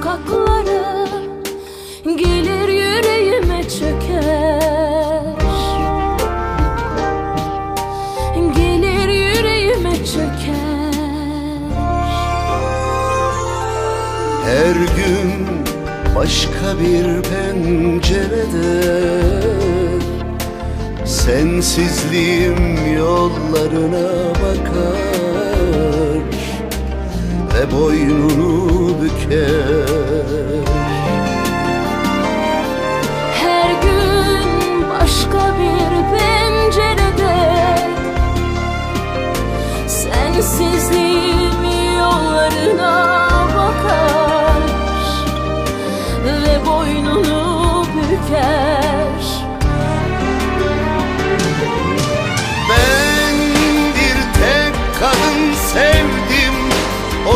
sokaklara Gelir yüreğime çöker. Gelir yüreğime çöker. Her gün başka bir pencerede Sensizliğim yollarına bakar Ve boynunu büker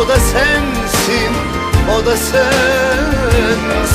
O da sensin, o da sensin